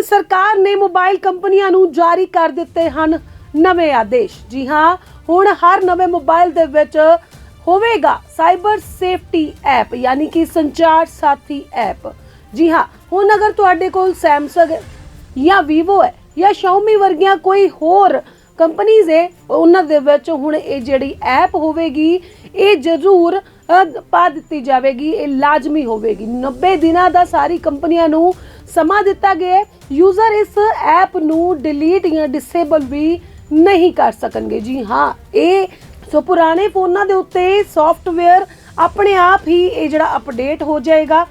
ਹੁਣ ਸਰਕਾਰ ਨੇ ਮੋਬਾਈਲ ਕੰਪਨੀਆਂ ਨੂੰ ਜਾਰੀ ਕਰ ਦਿੱਤੇ ਹਨ ਨਵੇਂ ਆਦੇਸ਼। ਜੀ ਹਾਂ, ਹੁਣ ਹਰ ਨਵੇਂ ਮੋਬਾਈਲ ਦੇ ਵਿੱਚ ਹੋਵੇਗਾ ਸਾਈਬਰ ਸੇਫਟੀ ਐਪ, ਯਾਨੀ ਕਿ ਸੰਚਾਰ ਸਾਥੀ ਐਪ। ਜੀ ਹਾਂ, ਹੁਣ ਅਗਰ ਤੁਹਾਡੇ ਕੋਲ Samsung ਹੈ ਜਾਂ Vivo ਹੈ ਜਾਂ Xiaomi ਵਰਗੀਆਂ ਕੋਈ ਹੋਰ ਕੰਪਨੀਆਂ ਹੈ, ਉਹਨਾਂ ਦੇ ਵਿੱਚ ਹੁਣ ਇਹ ਜਿਹੜੀ ਐਪ ਹੋਵੇਗੀ, ਇਹ ਜ਼ਰੂਰ ਪਾ ਦਿੱਤੀ ਜਾਵੇਗੀ, ਇਹ ਲਾਜ਼ਮੀ ਹੋਵੇਗੀ। 90 ਦਿਨਾਂ ਦਾ ਸਾਰੀ ਕੰਪਨੀਆਂ ਨੂੰ ਸਮਾਂ ਦਿੱਤਾ ਗਿਆ ਯੂਜ਼ਰ ਇਸ ਐਪ ਨੂੰ ਡਿਲੀਟ ਜਾਂ ਡਿਸੇਬਲ ਵੀ ਨਹੀਂ ਕਰ ਸਕਣਗੇ। ਜੀ ਹਾਂ ਇਹ ਸੋ ਪੁਰਾਣੇ ਫੋਨਾਂ ਦੇ ਉੱਤੇ ਸੌਫਟਵੇਅਰ ਆਪਣੇ ਆਪ ਹੀ ਇਹ ਜਿਹੜਾ ਅਪਡੇਟ ਹੋ ਜਾਏਗਾ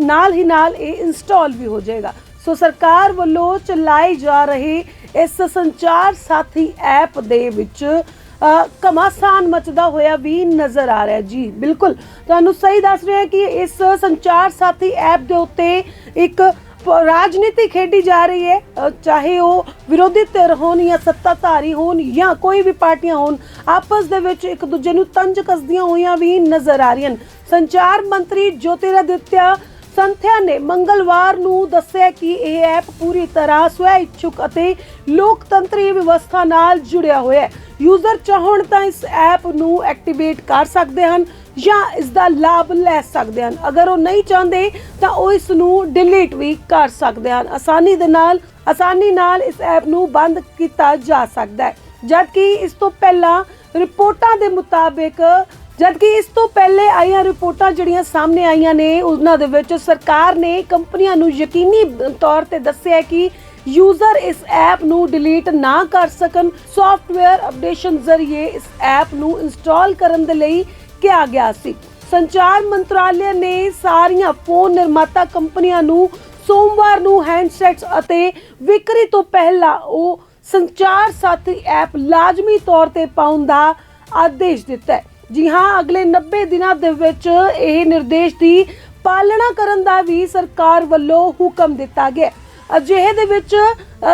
ਨਾਲ ਹੀ ਨਾਲ ਇਹ ਇੰਸਟਾਲ ਵੀ ਹੋ ਜਾਏਗਾ। ਸੋ ਸਰਕਾਰ ਵੱਲੋਂ ਚਲਾਏ ਜਾ ਰਹੇ ਇਸ ਸੰਚਾਰ ਸਾਥੀ ਐਪ ਦੇ ਵਿੱਚ ਅ, ਘਮਾਸਾਨ ਮਚਦਾ ਹੋਇਆ ਵੀ ਨਜ਼ਰ ਆ ਰਿਹਾ ਜੀ ਬਿਲਕੁਲ। ਤੁਹਾਨੂੰ ਸਹੀ ਦੱਸ ਰਿਹਾ ਕਿ ਇਸ ਸੰਚਾਰ ਸਾਥੀ ਐਪ ਦੇ ਉੱਤੇ ਇੱਕ ਰਾਜਨੀਤੀ ਖੇਡੀ ਜਾ ਰਹੀ ਹੈ। ਅ, ਚਾਹੇ ਉਹ ਵਿਰੋਧੀ ਧਿਰ ਹੋਣ ਜਾਂ ਸੱਤਾਧਾਰੀ ਹੋਣ ਜਾਂ ਕੋਈ ਵੀ ਪਾਰਟੀਆਂ ਹੋਣ ਆਪਸ ਦੇ ਵਿੱਚ ਇੱਕ ਦੂਜੇ ਨੂੰ ਤੰਜ ਕੱਸਦੀਆਂ ਹੋਈਆਂ ਵੀ ਨਜ਼ਰ ਆ ਰਹੀਆਂ ਹਨ। ਸੰਚਾਰ ਮੰਤਰੀ ਜੋਤਿਰਾਦਿੱਤਿਆ ਸੰਥਿਆ ਨੇ ਮੰਗਲਵਾਰ ਨੂੰ ਦੱਸਿਆ ਕਿ ਇਹ ਐਪ ਪੂਰੀ ਤਰ੍ਹਾਂ ਸਵੈ ਇੱਛੁਕ ਅਤੇ ਲੋਕਤੰਤਰੀ ਵਿਵਸਥਾ ਨਾਲ ਜੁੜਿਆ ਹੋਇਆ ਹੈ। ਯੂਜ਼ਰ ਚਾਹਣ ਤਾਂ ਇਸ ਐਪ ਨੂੰ ਐਕਟੀਵੇਟ ਕਰ ਸਕਦੇ ਹਨ ਜਾਂ ਇਸ ਦਾ ਲਾਭ ਲੈ ਸਕਦੇ ਹਨ। ਅਗਰ ਉਹ ਨਹੀਂ ਚਾਹੁੰਦੇ ਤਾਂ ਉਹ ਇਸ ਨੂੰ ਡਿਲੀਟ ਵੀ ਕਰ ਸਕਦੇ ਹਨ। ਆਸਾਨੀ ਦੇ ਨਾਲ, ਆਸਾਨੀ ਨਾਲ ਇਸ ਐਪ ਨੂੰ ਬੰਦ ਕੀਤਾ ਜਾ ਸਕਦਾ ਹੈ। ਜਦਕਿ ਇਸ ਤੋਂ ਪਹਿਲਾਂ ਰਿਪੋਰਟਾਂ ਦੇ ਮੁਤਾਬਿਕ ਜਦਕਿ ਇਸ ਤੋਂ ਪਹਿਲੇ ਆਈਆਂ ਰਿਪੋਰਟਾਂ ਜਿਹੜੀਆਂ ਸਾਹਮਣੇ ਆਈਆਂ ਨੇ, ਉਹਨਾਂ ਦੇ ਵਿੱਚ ਸਰਕਾਰ ਨੇ ਕੰਪਨੀਆਂ ਨੂੰ ਯਕੀਨੀ ਤੌਰ ਤੇ ਦੱਸਿਆ ਕਿ ਯੂਜ਼ਰ ਇਸ ਐਪ ਨੂੰ ਡਿਲੀਟ ਨਾ ਕਰ ਸਕਣ। ਸੌਫਟਵੇਅਰ ਅਪਡੇਸ਼ਨ ਜ਼ਰੀਏ ਇਸ ਐਪ ਨੂੰ ਇੰਸਟਾਲ ਕਰਨ ਦੇ ਲਈ ਕਿਹਾ ਗਿਆ ਸੀ। ਸੰਚਾਰ ਮੰਤਰਾਲੇ ਨੇ ਸਾਰੀਆਂ ਫੋਨ ਨਿਰਮਾਤਾ ਕੰਪਨੀਆਂ ਨੂੰ ਸੋਮਵਾਰ ਨੂੰ ਹੈਂਡਸੈਟਸ ਅਤੇ ਵਿਕਰੀ ਤੋਂ ਪਹਿਲਾਂ ਉਹ ਸੰਚਾਰ ਸਾਥੀ ਐਪ ਲਾਜ਼ਮੀ ਤੌਰ ਤੇ ਪਾਉਣ ਦਾ ਆਦੇਸ਼ ਦਿੱਤਾ ਹੈ। ਜੀ ਹਾਂ, ਅਗਲੇ 90 ਦਿਨਾਂ ਦੇ ਵਿੱਚ ਇਹ ਨਿਰਦੇਸ਼ ਦੀ ਪਾਲਣਾ ਕਰਨ ਦਾ ਵੀ ਸਰਕਾਰ ਵੱਲੋਂ ਹੁਕਮ ਦਿੱਤਾ ਗਿਆ ਅਜਿਹੇ ਦੇ ਵਿੱਚ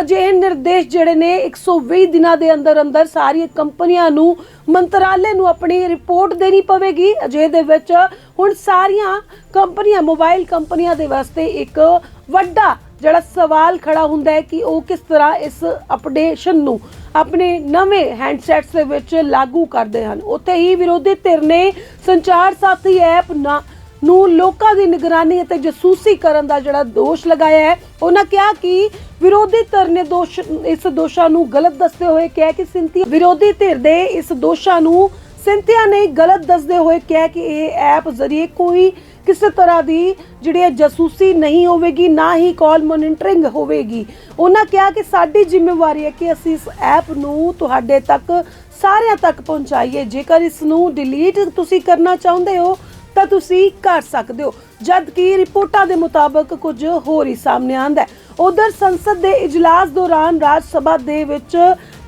ਅਜਿਹੇ ਨਿਰਦੇਸ਼ ਜਿਹੜੇ ਨੇ 120 ਦਿਨਾਂ ਦੇ ਅੰਦਰ ਅੰਦਰ ਸਾਰੀਆਂ ਕੰਪਨੀਆਂ ਨੂੰ, ਮੰਤਰਾਲੇ ਨੂੰ ਆਪਣੀ ਰਿਪੋਰਟ ਦੇਣੀ ਪਵੇਗੀ। ਅਜਿਹੇ ਦੇ ਵਿੱਚ ਹੁਣ ਸਾਰੀਆਂ ਕੰਪਨੀਆਂ, ਮੋਬਾਈਲ ਕੰਪਨੀਆਂ ਦੇ ਵਾਸਤੇ ਇੱਕ ਵੱਡਾ ਜਿਹੜਾ ਸਵਾਲ ਖੜਾ ਹੁੰਦਾ ਹੈ ਕਿ ਉਹ ਕਿਸ ਤਰ੍ਹਾਂ ਇਸ ਅਪਡੇਸ਼ਨ ਨੂੰ ਆਪਣੇ ਨਵੇਂ ਹੈਂਡਸੈਟਸ ਦੇ ਵਿੱਚ ਲਾਗੂ ਕਰਦੇ ਹਨ। ਉੱਥੇ ਹੀ ਵਿਰੋਧੀ ਧਿਰ ਨੇ ਸੰਚਾਰ ਸਾਥੀ ਐਪ ਨਾ ਨੂੰ ਲੋਕਾਂ ਦੀ ਨਿਗਰਾਨੀ ਅਤੇ ਜਸੂਸੀ ਕਰਨ ਦਾ ਜਿਹੜਾ ਦੋਸ਼ ਲਗਾਇਆ ਹੈ। ਉਹਨਾਂ ਕਿਹਾ ਕਿ ਵਿਰੋਧੀ ਧਿਰ ਨੇ ਦੋਸ਼ ਇਸ ਦੋਸ਼ਾਂ ਨੂੰ ਗਲਤ ਦੱਸਦੇ ਹੋਏ ਕਿਹਾ ਕਿ ਸਿੰਥੀਆ ਵਿਰੋਧੀ ਧਿਰ ਦੇ ਇਸ ਦੋਸ਼ਾਂ ਨੂੰ ਸਿੰਥੀਆ ਨੇ ਗਲਤ ਦੱਸਦੇ ਹੋਏ ਕਿਹਾ ਕਿ ਇਹ ਐਪ ਜ਼ਰੀਏ ਕੋਈ ਕਿਸੇ ਤਰ੍ਹਾਂ ਦੀ ਜਿਹੜੀ ਹੈ ਜਾਸੂਸੀ ਨਹੀਂ ਹੋਵੇਗੀ, ਨਾ ਹੀ ਕਾਲ ਮੋਨਿਟਰਿੰਗ ਹੋਵੇਗੀ। ਉਹਨਾਂ ਕਿਹਾ ਕਿ ਸਾਡੀ ਜ਼ਿੰਮੇਵਾਰੀ ਹੈ ਕਿ ਅਸੀਂ ਇਸ ਐਪ ਨੂੰ ਤੁਹਾਡੇ ਤੱਕ ਸਾਰਿਆਂ ਤੱਕ ਪਹੁੰਚਾਈਏ। ਜੇਕਰ ਇਸ ਨੂੰ ਡਿਲੀਟ ਤੁਸੀਂ ਕਰਨਾ ਚਾਹੁੰਦੇ ਹੋ, ਤਾਂ ਤੁਸੀਂ ਕਰ ਸਕਦੇ ਹੋ। ਜਦ ਕਿ ਰਿਪੋਰਟਾਂ ਦੇ ਮੁਤਾਬਕ ਕੁਝ ਹੋਰ ਹੀ ਸਾਹਮਣੇ ਆਂਦਾ ਹੈ। ਉਧਰ ਸੰਸਦ ਦੇ ਇਜਲਾਸ ਦੌਰਾਨ ਰਾਜ ਸਭਾ ਦੇ ਵਿੱਚ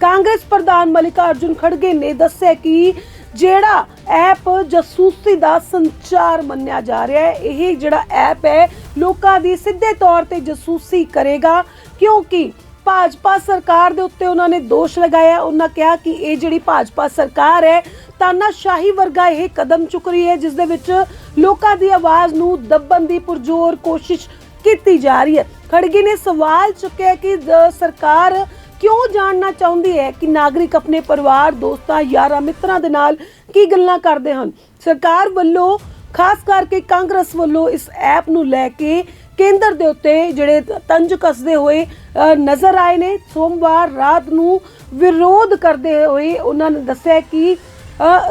ਕਾਂਗਰਸ ਪ੍ਰਧਾਨ ਮਲਿਕਾ ਅਰਜੁਨ ਖੜਗੇ ਨੇ ਦੱਸਿਆ ਕਿ ਜਿਹੜਾ ਐਪ ਜਾਸੂਸੀ ਦਾ ਸੰਚਾਰ ਮੰਨਿਆ ਜਾ ਰਿਹਾ ਹੈ, ਇਹ ਜਿਹੜਾ ਐਪ ਹੈ, ਲੋਕਾਂ ਦੀ ਸਿੱਧੇ ਤੌਰ ਤੇ ਜਾਸੂਸੀ ਕਰੇਗਾ, ਕਿਉਂਕਿ ਭਾਜਪਾ ਸਰਕਾਰ ਦੇ ਉੱਤੇ ਉਹਨਾਂ ਨੇ ਦੋਸ਼ ਲਗਾਇਆ ਉਹਨਾਂ ਕਿਹਾ ਕਿ ਇਹ ਜਿਹੜੀ ਭਾਜਪਾ ਸਰਕਾਰ ਹੈ, ਤਾਨਾਸ਼ਾਹੀ ਵਰਗਾ ਇਹ ਕਦਮ ਚੁੱਕ ਰਹੀ ਹੈ, ਜਿਸ ਦੇ ਵਿੱਚ ਲੋਕਾਂ ਦੀ ਆਵਾਜ਼ ਨੂੰ ਦੱਬਣ ਦੀ ਪੁਰਜ਼ੋਰ ਕੋਸ਼ਿਸ਼ ਕੀਤੀ ਜਾ ਰਹੀ ਹੈ। ਖੜਗੇ ਨੇ ਸਵਾਲ ਚੁੱਕਿਆ ਕਿ ਸਰਕਾਰ ਕਿਉਂ ਜਾਣਨਾ ਚਾਹੁੰਦੀ ਹੈ ਕਿ ਨਾਗਰਿਕ ਆਪਣੇ ਪਰਿਵਾਰ, ਦੋਸਤਾਂ, ਯਾਰਾਂ, ਮਿੱਤਰਾਂ ਦੇ ਨਾਲ ਕੀ ਗੱਲਾਂ ਕਰਦੇ ਹਨ? ਸਰਕਾਰ ਵੱਲੋਂ, ਖਾਸ ਕਰਕੇ ਕਾਂਗਰਸ ਵੱਲੋਂ ਇਸ ਐਪ ਨੂੰ ਲੈ ਕੇ ਕੇਂਦਰ ਦੇ ਉੱਤੇ ਜਿਹੜੇ ਤੰਜ ਕੱਸਦੇ ਹੋਏ ਨਜ਼ਰ ਆਏ ਨੇ। ਸੋਮਵਾਰ ਰਾਤ ਨੂੰ ਵਿਰੋਧ ਕਰਦੇ ਹੋਏ ਉਹਨਾਂ ਨੇ ਦੱਸਿਆ ਕਿ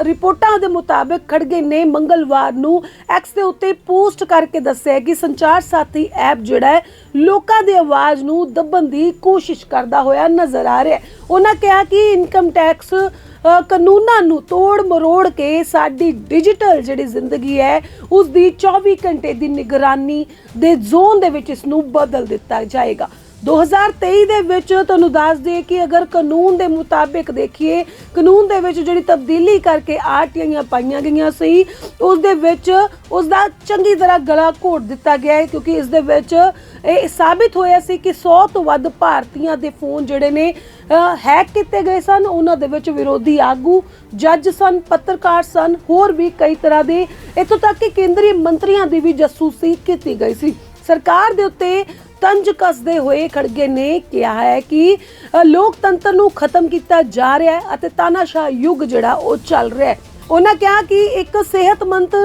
ਰਿਪੋਰਟਾਂ ਦੇ ਮੁਤਾਬਕ ਖੜਗੇ ਨੇ ਮੰਗਲਵਾਰ ਨੂੰ ਐਕਸ ਦੇ ਉੱਤੇ ਪੋਸਟ ਕਰਕੇ ਦੱਸਿਆ ਕਿ ਸੰਚਾਰ ਸਾਥੀ ਐਪ ਜਿਹੜਾ ਹੈ, ਲੋਕਾਂ ਦੀ ਆਵਾਜ਼ ਨੂੰ ਦੱਬਣ ਦੀ ਕੋਸ਼ਿਸ਼ ਕਰਦਾ ਹੋਇਆ ਨਜ਼ਰ ਆ ਰਿਹਾ ਹੈ। ਉਹਨਾਂ ਕਿਹਾ ਕਿ ਇਨਕਮ ਟੈਕਸ ਕਾਨੂੰਨਾਂ ਨੂੰ ਤੋੜ ਮਰੋੜ ਕੇ ਸਾਡੀ ਡਿਜੀਟਲ ਜਿਹੜੀ ਜ਼ਿੰਦਗੀ ਹੈ ਉਸ ਦੀ 24 ਘੰਟੇ ਦੀ ਨਿਗਰਾਨੀ ਦੇ ਜ਼ੋਨ ਦੇ ਵਿੱਚ ਇਸ ਨੂੰ ਬਦਲ ਦਿੱਤਾ ਜਾਏਗਾ। 2023 ਦੇ ਵਿੱਚ ਤੁਹਾਨੂੰ ਦੱਸ ਦਈਏ ਕਿ ਅਗਰ ਕਾਨੂੰਨ ਦੇ ਮੁਤਾਬਿਕ ਦੇਖੀਏ, ਕਾਨੂੰਨ ਦੇ ਵਿੱਚ ਜਿਹੜੀ ਤਬਦੀਲੀ ਕਰਕੇ ਆਰਟੀਆਈਆਂ ਪਾਈਆਂ ਗਈਆਂ ਸੀ, ਉਸ ਦੇ ਵਿੱਚ ਉਸ ਦਾ ਚੰਗੀ ਤਰ੍ਹਾਂ ਗਲਾ ਘੋਟ ਦਿੱਤਾ ਗਿਆ ਹੈ, ਕਿਉਂਕਿ ਇਸ ਦੇ ਵਿੱਚ ਇਹ ਸਾਬਿਤ ਹੋਇਆ ਸੀ ਕਿ 100 ਤੋਂ ਵੱਧ ਭਾਰਤੀਆਂ ਦੇ ਫੋਨ ਜਿਹੜੇ ਨੇ ਹੈਕ ਕੀਤੇ ਗਏ ਸਨ। ਉਹਨਾਂ ਦੇ ਵਿੱਚ ਵਿਰੋਧੀ ਆਗੂ, ਜੱਜ ਸਨ, ਪੱਤਰਕਾਰ ਸਨ, ਹੋਰ ਵੀ ਕਈ ਤਰ੍ਹਾਂ ਦੇ। ਇੱਥੋਂ ਤੱਕ ਕਿ ਕੇਂਦਰੀ ਮੰਤਰੀਆਂ ਦੀ ਵੀ ਜਾਸੂਸੀ ਕੀਤੀ ਗਈ ਸੀ। ਸਰਕਾਰ ਦੇ ਉੱਤੇ ਤੰਜ ਕੱਸਦੇ ਹੋਏ ਖੜਗੇ ਨੇ ਕਿਹਾ ਹੈ ਕਿ ਲੋਕਤੰਤਰ ਨੂੰ ਖਤਮ ਕੀਤਾ ਜਾ ਰਿਹਾ ਹੈ ਅਤੇ ਤਾਨਾਸ਼ਾਹ ਯੁੱਗ ਜਿਹੜਾ ਉਹ ਚੱਲ ਰਿਹਾ ਹੈ। ਉਹਨਾਂ ਕਿਹਾ ਕਿ ਇੱਕ ਸਿਹਤਮੰਦ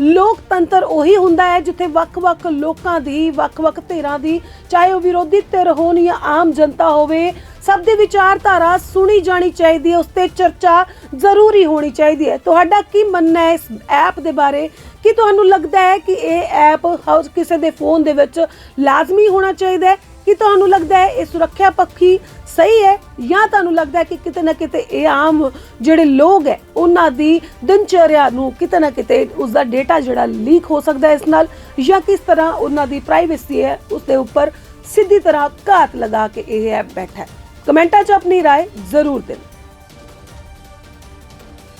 ਲੋਕਤੰਤਰ ਉਹੀ ਹੁੰਦਾ ਹੈ ਜਿੱਥੇ ਵੱਖ-ਵੱਖ ਲੋਕਾਂ ਦੀ, ਵੱਖ-ਵੱਖ ਧਿਰਾਂ ਦੀ, ਚਾਹੇ ਉਹ ਵਿਰੋਧੀ ਧਿਰ ਹੋਣ ਜਾਂ ਆਮ ਜਨਤਾ ਹੋਵੇ, ਸਭ ਦੀ ਵਿਚਾਰਧਾਰਾ ਸੁਣੀ ਜਾਣੀ ਚਾਹੀਦੀ ਹੈ, ਉਸ ਤੇ ਚਰਚਾ ਜ਼ਰੂਰੀ ਹੋਣੀ ਚਾਹੀਦੀ ਹੈ। ਤੁਹਾਡਾ ਕੀ ਮੰਨਣਾ ਹੈ ਇਸ ਐਪ ਦੇ ਬਾਰੇ? ਕੀ ਤੁਹਾਨੂੰ ਲੱਗਦਾ ਹੈ ਕਿ ਇਹ ਐਪ ਹਰ ਕਿਸੇ ਦੇ ਫੋਨ ਦੇ ਵਿੱਚ ਲਾਜ਼ਮੀ ਹੋਣਾ ਚਾਹੀਦਾ ਹੈ? ਕੀ ਤੁਹਾਨੂੰ ਲੱਗਦਾ ਹੈ ਇਹ ਸੁਰੱਖਿਆ ਪੱਖੀ ਸਹੀ ਹੈ ਜਾਂ ਤੁਹਾਨੂੰ ਲੱਗਦਾ ਹੈ ਕਿ ਕਿਤੇ ਨਾ ਕਿਤੇ ਇਹ ਆਮ ਜਿਹੜੇ ਲੋਕ ਹੈ ਉਹਨਾਂ ਦੀ ਦਿਨਚਰਿਆ ਨੂੰ ਕਿਤੇ ਨਾ ਕਿਤੇ ਉਸ ਦਾ ਡਾਟਾ ਜਿਹੜਾ ਲੀਕ ਹੋ ਸਕਦਾ ਹੈ ਇਸ ਨਾਲ ਜਾਂ ਕਿਸ ਤਰ੍ਹਾਂ ਉਹਨਾਂ ਦੀ ਪ੍ਰਾਈਵੇਸੀ ਹੈ ਉਸ ਦੇ ਉੱਪਰ ਸਿੱਧੀ ਤਰ੍ਹਾਂ ਘਾਤ ਲਗਾ ਕੇ ਇਹ ਐਪ ਬੈਠਾ ਹੈ ਕਮੈਂਟਾਂ 'ਚ ਆਪਣੀ رائے ਜ਼ਰੂਰ ਦੇਣਾ